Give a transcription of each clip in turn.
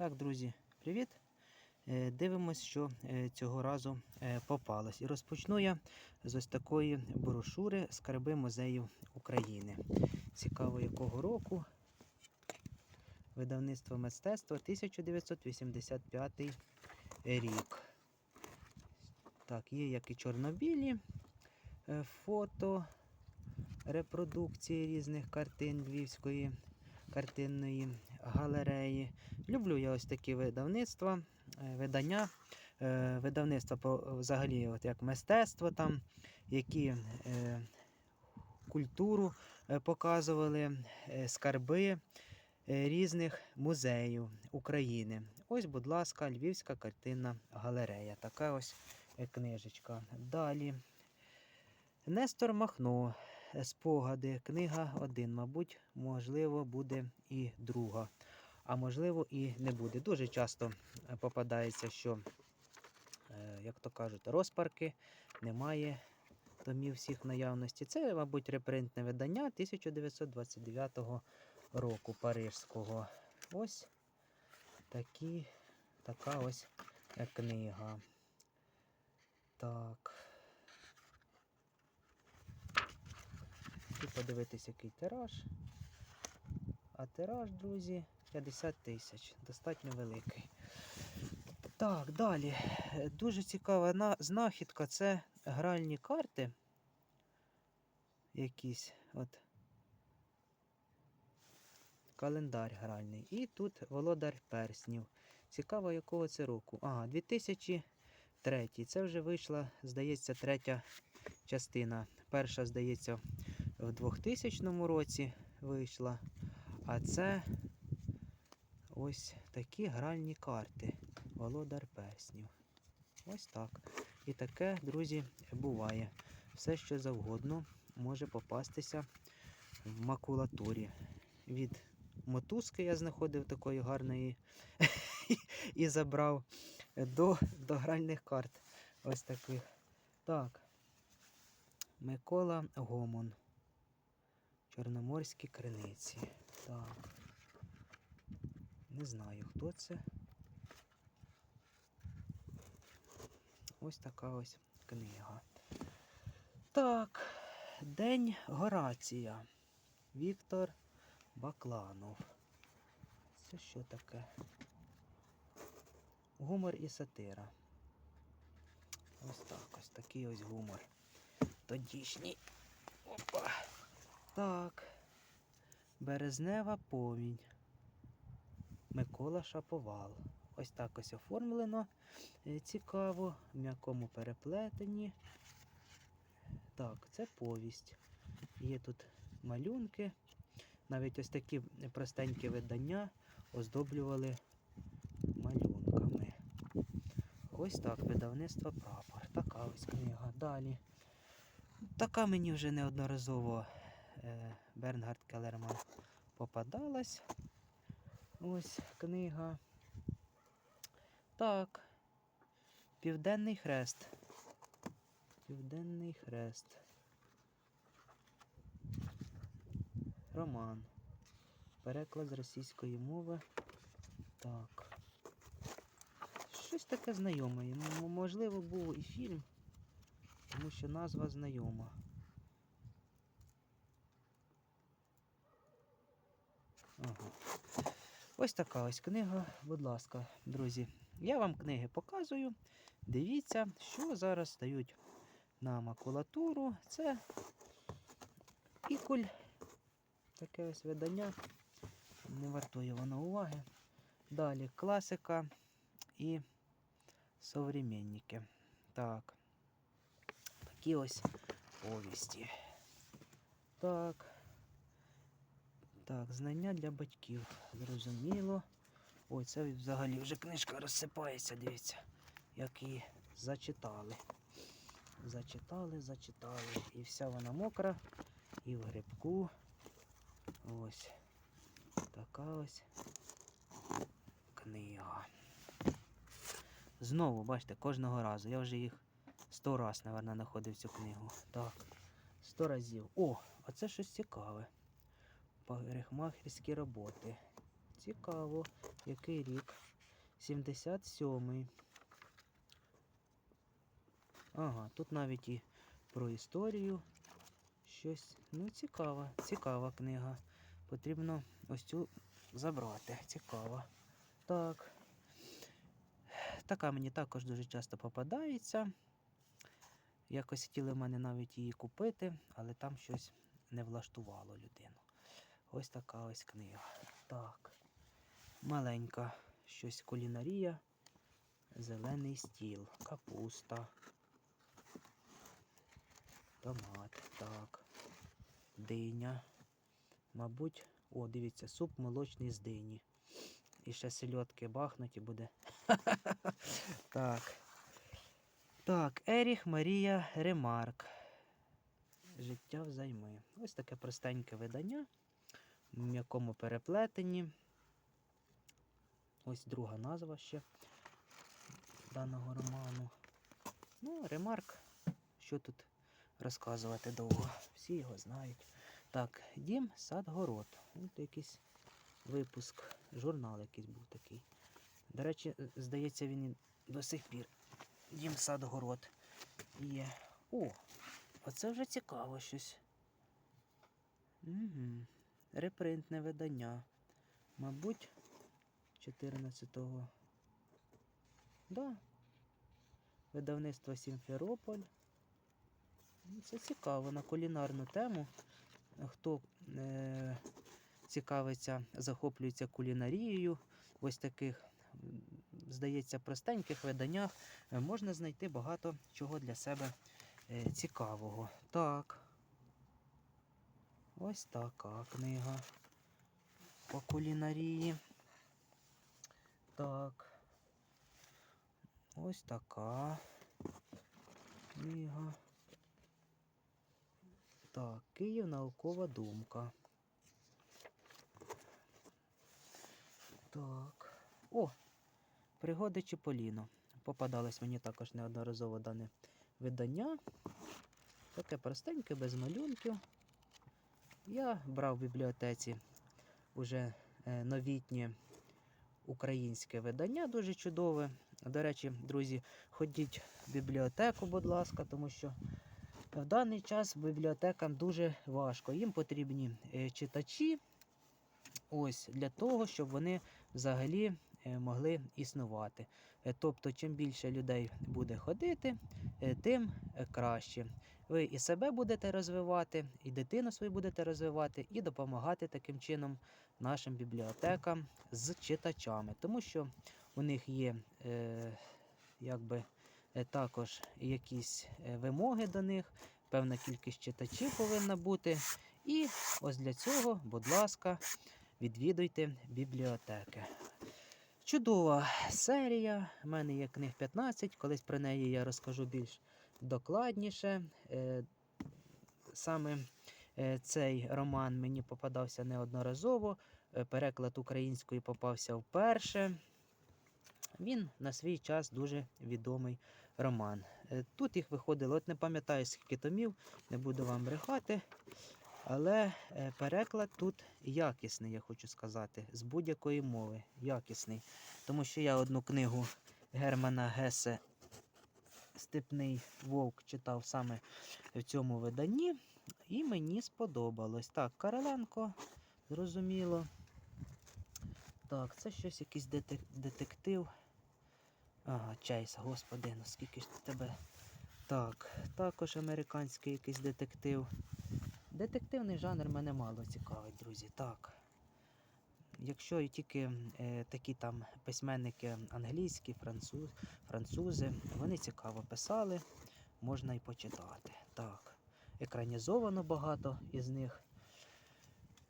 Так, друзі, привіт! Е, Дивимось, що е, цього разу е, попалось. І розпочну я з ось такої брошури Скарби музеїв України. Цікаво, якого року. Видавництво мистецтва 1985 рік. Так, є як і чорнобілі фото, репродукції різних картин Львівської картинної галереї. Люблю я ось такі видавництва, е, видання, е, видавництва взагалі от як мистецтво там, які е, культуру показували, скарби різних музеїв України. Ось, будь ласка, Львівська картинна галерея. Така ось книжечка. Далі. Нестор Махно. Спогади. Книга 1. Мабуть, можливо, буде і друга. А можливо, і не буде. Дуже часто е, попадається, що, е, як то кажуть, розпарки немає томів всіх наявності. Це, мабуть, репринтне видання 1929 року Парижського. Ось такі, така ось е, книга. Так. І подивитись, який тираж. А тираж, друзі, 50 тисяч. Достатньо великий. Так, далі. Дуже цікава знахідка це гральні карти. Якісь. От. Календар гральний. І тут володар перснів. Цікаво, якого це року. Ага, 2003. Це вже вийшла, здається, третя частина. Перша, здається, в 2000 році вийшла. А це ось такі гральні карти. Володар перснів. Ось так. І таке, друзі, буває. Все, що завгодно може попастися в макулатурі. Від мотузки я знаходив такої гарної і забрав до, до гральних карт. Ось таких. Так. Микола Гомон. Чорноморські криниці. Так. Не знаю, хто це. Ось така ось книга. Так. День Горація. Віктор Бакланов. Це що таке? Гумор і сатира. Ось так, ось такий ось гумор. Тодішній. Опа. Так. Березнева повінь. Микола Шаповал. Ось так ось оформлено. Е, Цікаво, в м'якому переплетенні. Так, це повість. Є тут малюнки. Навіть ось такі простенькі видання оздоблювали малюнками. Ось так, видавництво прапор. Така ось книга. Далі. Така мені вже неодноразово е, Бернгард Келерман попадалась. Ось книга. Так. Південний хрест. Південний хрест. Роман. Переклад з російської мови. Так. Щось таке знайоме. Можливо, був і фільм, тому що назва знайома. Ага. Ось така ось книга, будь ласка, друзі. Я вам книги показую. Дивіться, що зараз стають на макулатуру. Це пікуль. Таке ось видання. Не вартує воно уваги. Далі класика і современники. Так. Такі ось повісті. Так. Так, знання для батьків. Зрозуміло. Ой, це взагалі вже книжка розсипається, дивіться, як її зачитали. Зачитали, зачитали. І вся вона мокра, і в грибку. Ось така ось книга. Знову, бачите, кожного разу. Я вже їх сто раз, мабуть, знаходив цю книгу. Так, сто разів. О, а це щось цікаве. Парикмахерські роботи. Цікаво, який рік. 77-й. Ага, тут навіть і про історію щось. Ну, цікава, цікава книга. Потрібно ось цю забрати. Цікава. Так. Така мені також дуже часто попадається. Якось хотіли в мене навіть її купити, але там щось не влаштувало людину. Ось така ось книга. Так. Маленька щось кулінарія. Зелений стіл, капуста. Томат, так. Диня. Мабуть, о, дивіться, суп молочний з дині. І ще сельодки бахнуть і буде. так. Так, Еріх Марія Ремарк. Життя взайми. Ось таке простеньке видання м'якому переплетенні. Ось друга назва ще даного роману. Ну, ремарк. Що тут розказувати довго? Всі його знають. Так, дім, сад, город. Ось якийсь випуск, журнал якийсь був такий. До речі, здається, він до сих пір. Дім, сад, город є. О, оце вже цікаво щось. Угу. Репринтне видання. Мабуть, 14-го. Да. Видавництво Сімферополь. Ну, Це цікаво на кулінарну тему. Хто е- цікавиться, захоплюється кулінарією, ось таких, здається, простеньких виданнях е, можна знайти багато чого для себе е- цікавого. Так. Ось така книга по кулінарії. Так. Ось така книга. Так, Київ наукова думка. Так. О! Пригоди Чіполіно. Попадалось мені також неодноразово дане видання. Таке простеньке, без малюнків. Я брав в бібліотеці уже е, новітнє українське видання, дуже чудове. До речі, друзі, ходіть в бібліотеку, будь ласка, тому що в даний час бібліотекам дуже важко. Їм потрібні е, читачі, ось для того, щоб вони взагалі е, могли існувати. Тобто, чим більше людей буде ходити, тим краще. Ви і себе будете розвивати, і дитину свою будете розвивати, і допомагати таким чином нашим бібліотекам з читачами, тому що у них є е, якби е, також якісь е, вимоги до них, певна кількість читачів повинна бути. І ось для цього, будь ласка, відвідуйте бібліотеки. Чудова серія. У мене є книг 15, колись про неї я розкажу більш докладніше. Е, Саме е, цей роман мені попадався неодноразово. е, Переклад української попався вперше. Він на свій час дуже відомий роман. Тут їх виходило, от не пам'ятаю скільки томів, не буду вам брехати. Але переклад тут якісний, я хочу сказати, з будь-якої мови. Якісний. Тому що я одну книгу Германа Гесе Степний Вовк читав саме в цьому виданні, і мені сподобалось. Так, Короленко, зрозуміло. Так, це щось якийсь детек- детектив. Ага, Чейз, господи, наскільки ж тебе. Так, також американський якийсь детектив. Детективний жанр мене мало цікавить, друзі. Так. Якщо тільки е, такі там письменники англійські, француз, французи, вони цікаво писали, можна і почитати. Так. Екранізовано багато із них.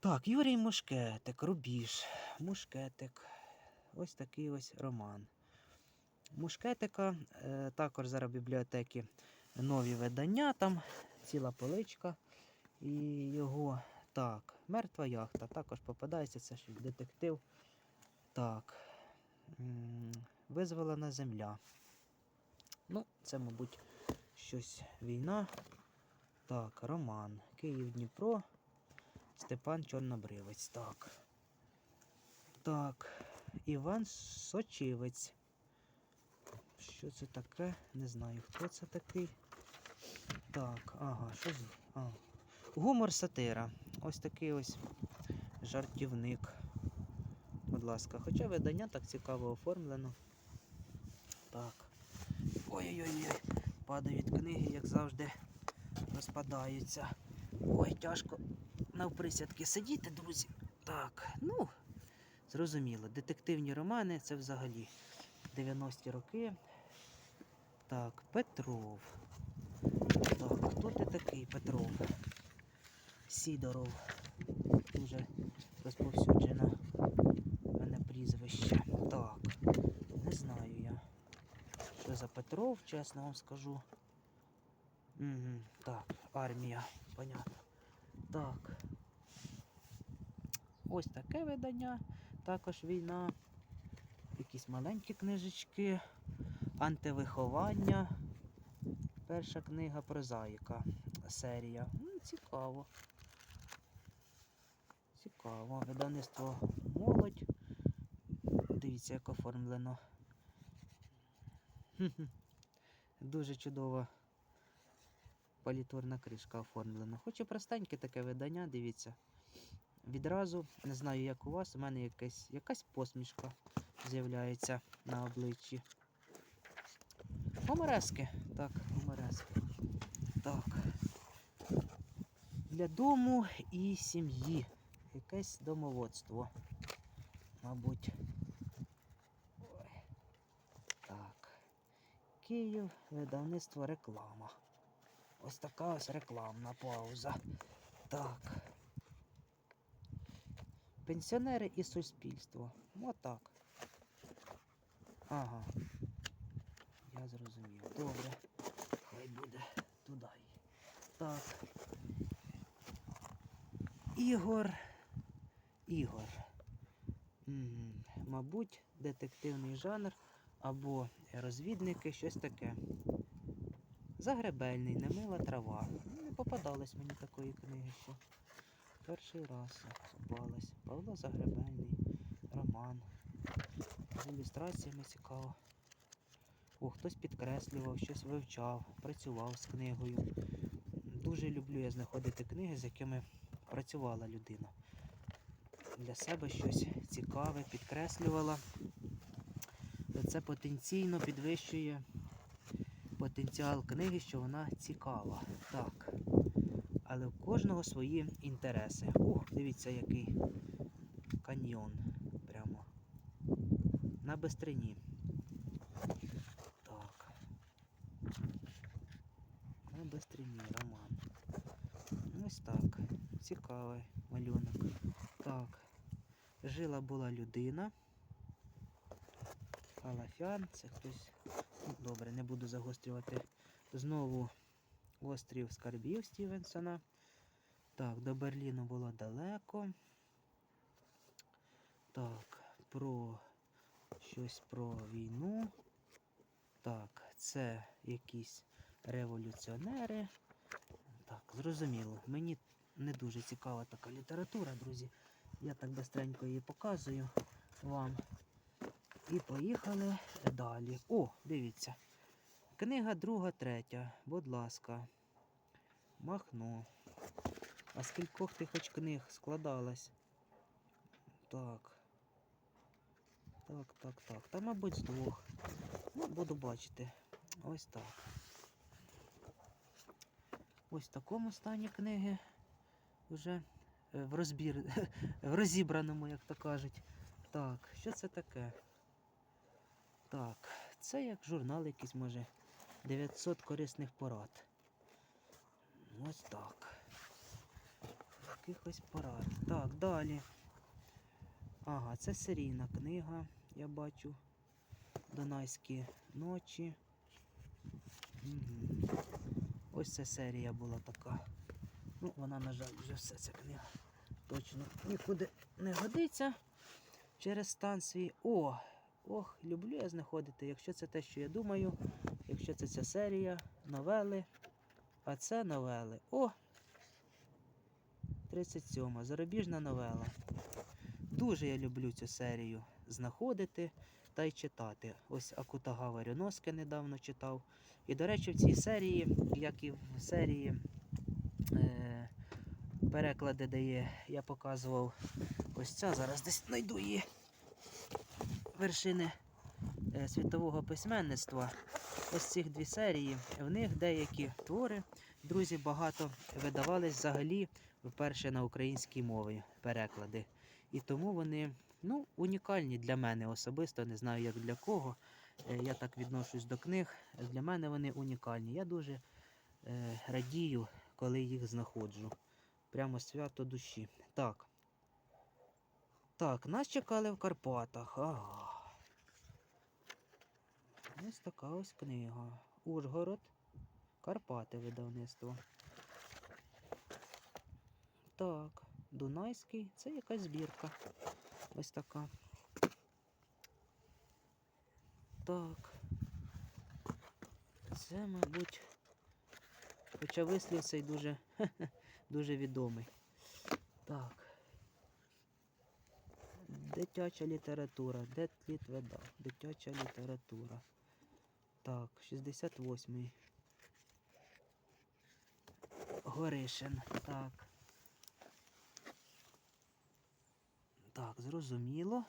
Так, Юрій Мушкетик, Рубіж, Мушкетик. Ось такий ось роман. Мушкетика е, також зараз в бібліотеки нові видання, там ціла поличка. І його так, мертва яхта також попадається, це ж детектив. Так. Визволена земля. Ну, це, мабуть, щось війна. Так, роман. Київ Дніпро. Степан Чорнобривець. Так. Так. Іван Сочивець. Що це таке? Не знаю, хто це такий. Так, ага, що з. А. Гумор сатира. Ось такий ось жартівник. Будь ласка, хоча видання так цікаво оформлено. Так. Ой-ой-ой, падають книги, як завжди, розпадаються. Ой, тяжко навприсядки сидіти, друзі. Так, ну, зрозуміло, детективні романи це взагалі 90-ті роки. Так, Петров. Так, хто ти такий Петров? Сідоров. Дуже розповсюджене в мене прізвище. Так, не знаю я. Що за Петров, чесно вам скажу. Угу, так, армія, понятно. Так. Ось таке видання. Також війна. Якісь маленькі книжечки. Антивиховання. Перша книга прозаїка. Серія. Ну, цікаво. Цікаво. Видавництво молодь. Дивіться, як оформлено. Дуже чудова палітурна кришка оформлена. Хоч і простеньке таке видання, дивіться. Відразу, не знаю, як у вас, у мене якась, якась посмішка з'являється на обличчі. Гомерески. Так, гомерески. Так. Для дому і сім'ї. Якесь домоводство. Мабуть. Ой. Так. Київ, видавництво реклама. Ось така ось рекламна пауза. Так. Пенсіонери і суспільство. Отак. Ага. Я зрозумів. Добре. Хай буде туди. Так. Ігор. Ігор. Мабуть, детективний жанр або розвідники, щось таке. Загребельний, немила трава. Не попадалось мені такої книги ще. Перший раз попалась. Павло Загребельний, роман. З ілюстраціями цікаво. О, хтось підкреслював, щось вивчав, працював з книгою. Дуже люблю я знаходити книги, з якими працювала людина. Для себе щось цікаве, підкреслювала. Це потенційно підвищує потенціал книги, що вона цікава. Так. Але в кожного свої інтереси. Ух, дивіться, який каньйон. Прямо. На бистрині. Так. На бистрині роман. Ось так. Цікавий малюнок. Так. Жила була людина. Халафян, це хтось. Ну, добре, не буду загострювати. Знову острів скарбів Стівенсона. Так, до Берліну було далеко. Так, про щось про війну. Так, це якісь революціонери. Так, зрозуміло. Мені не дуже цікава така література, друзі. Я так бистренько її показую вам. І поїхали далі. О, дивіться. Книга друга, третя. Будь ласка. Махно. А з кількох ти хоч книг складалась? Так. Так, так, так. Та, мабуть, з двох. Ну, буду бачити. Ось так. Ось в такому стані книги вже в розбір, в розібраному, як то кажуть. Так, що це таке? Так, це як журнал якийсь може. 900 корисних порад. Ось так. Якихось порад. Так, далі. Ага, це серійна книга, я бачу. Донайські ночі. Угу. Ось ця серія була така. Ну, вона, на жаль, вже все ця книга. Точно нікуди не годиться через стан свій. О! Ох, люблю я знаходити, якщо це те, що я думаю, якщо це ця серія, новели. А це новели. О! 37. Зарубіжна новела. Дуже я люблю цю серію знаходити та й читати. Ось Акутагава Рюноски недавно читав. І, до речі, в цій серії, як і в серії переклади, де є, я показував ось ця, зараз десь знайду її вершини е, світового письменництва. Ось цих дві серії. В них деякі твори, друзі, багато видавались взагалі вперше на українській мові переклади. І тому вони ну, унікальні для мене особисто, не знаю як для кого. Е, Я так відношусь до книг. Для мене вони унікальні. Я дуже е, радію, коли їх знаходжу. Прямо свято душі. Так. Так, нас чекали в Карпатах. Ага. Ось така ось книга. Ужгород. Карпати видавництво. Так, Дунайський. Це якась збірка. Ось така. Так. Це, мабуть. Хоча вислів цей дуже, дуже відомий. Так. Дитяча література. Де тліт? Дитяча література. Так, 68-й. Горишин. Так. Так, зрозуміло.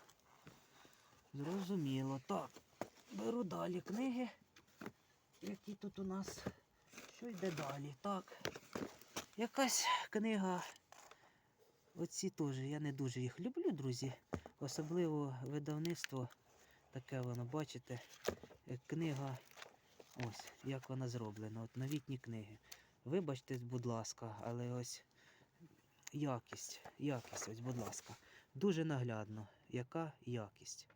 Зрозуміло. Так. Беру далі книги. Які тут у нас? Що йде далі? Так. Якась книга. Оці теж. Я не дуже їх люблю, друзі. Особливо видавництво. Таке воно, бачите, е, книга. Ось, як вона зроблена. От новітні книги. Вибачте, будь ласка, але ось якість. Якість, ось, будь ласка. Дуже наглядно, яка якість.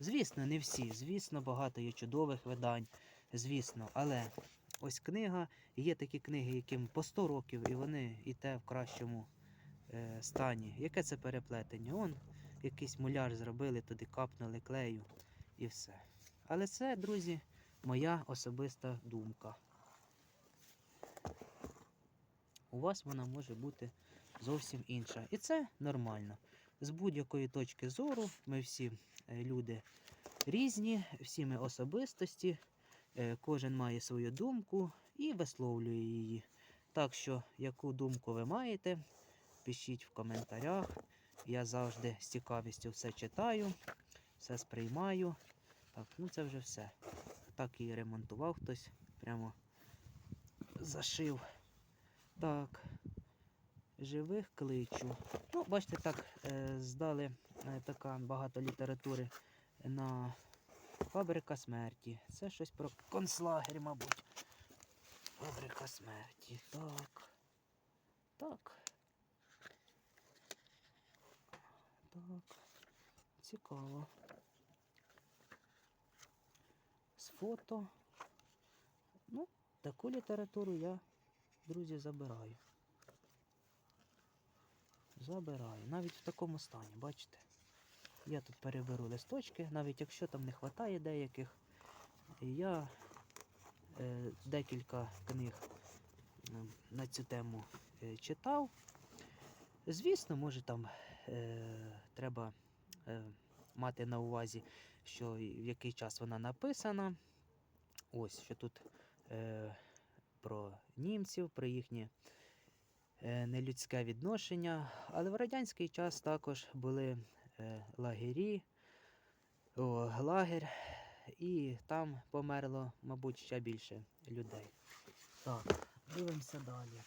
Звісно, не всі. Звісно, багато є чудових видань. Звісно, але ось книга, є такі книги, яким по 100 років, і вони і те в кращому е, стані. Яке це переплетення? Он якийсь муляж зробили, туди капнули клею і все. Але це, друзі, моя особиста думка. У вас вона може бути зовсім інша. І це нормально. З будь-якої точки зору ми всі е, люди різні, всі ми особистості, кожен має свою думку і висловлює її. Так що, яку думку ви маєте, пишіть в коментарях. Я завжди з цікавістю все читаю, все сприймаю. Так, ну це вже все. Так і ремонтував хтось, прямо зашив. Так. Живих кличу. Ну, бачите, так, е, здали е, така багато літератури на фабрика смерті. Це щось про концлагер, мабуть. Фабрика смерті. Так. Так. Так. Цікаво. З фото. Ну, таку літературу я, друзі, забираю. Забираю. Навіть в такому стані, бачите? Я тут переберу листочки, навіть якщо там не вистачає деяких. Я е, декілька книг на цю тему е, читав. Звісно, може там е, треба е, мати на увазі, що в який час вона написана. Ось що тут е, про німців, про їхнє е, нелюдське відношення. Але в радянський час також були е, лагері, о, лагер, і там померло, мабуть, ще більше людей. Так, дивимося далі.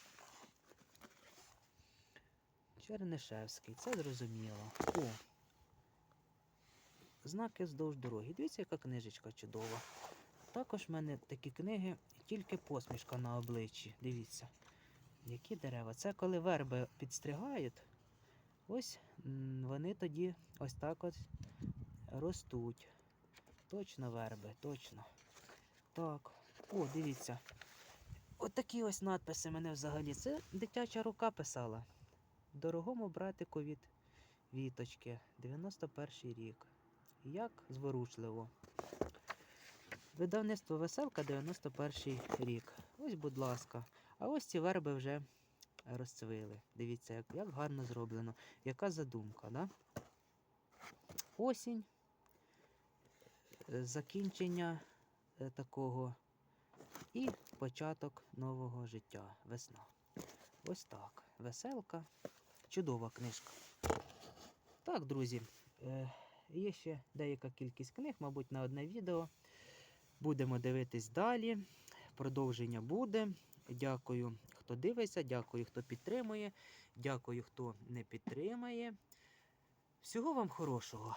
Чернишевський, це зрозуміло. О. Знаки вздовж дороги. Дивіться, яка книжечка чудова. Також в мене такі книги, тільки посмішка на обличчі. Дивіться. Які дерева? Це коли верби підстригають, ось вони тоді ось так от ростуть. Точно верби, точно. Так. О, дивіться. От такі ось надписи мене взагалі. Це дитяча рука писала. Дорогому братику від Віточки, 91 рік. Як зворушливо. Видавництво Веселка 91 рік. Ось, будь ласка. А ось ці верби вже розцвіли. Дивіться, як, як гарно зроблено. Яка задумка, да? осінь, закінчення е, такого і початок нового життя. Весна. Ось так. Веселка. Чудова книжка. Так, друзі, е, є ще деяка кількість книг, мабуть, на одне відео. Будемо дивитись далі. Продовження буде. Дякую, хто дивиться, дякую, хто підтримує, дякую, хто не підтримає. Всього вам хорошого.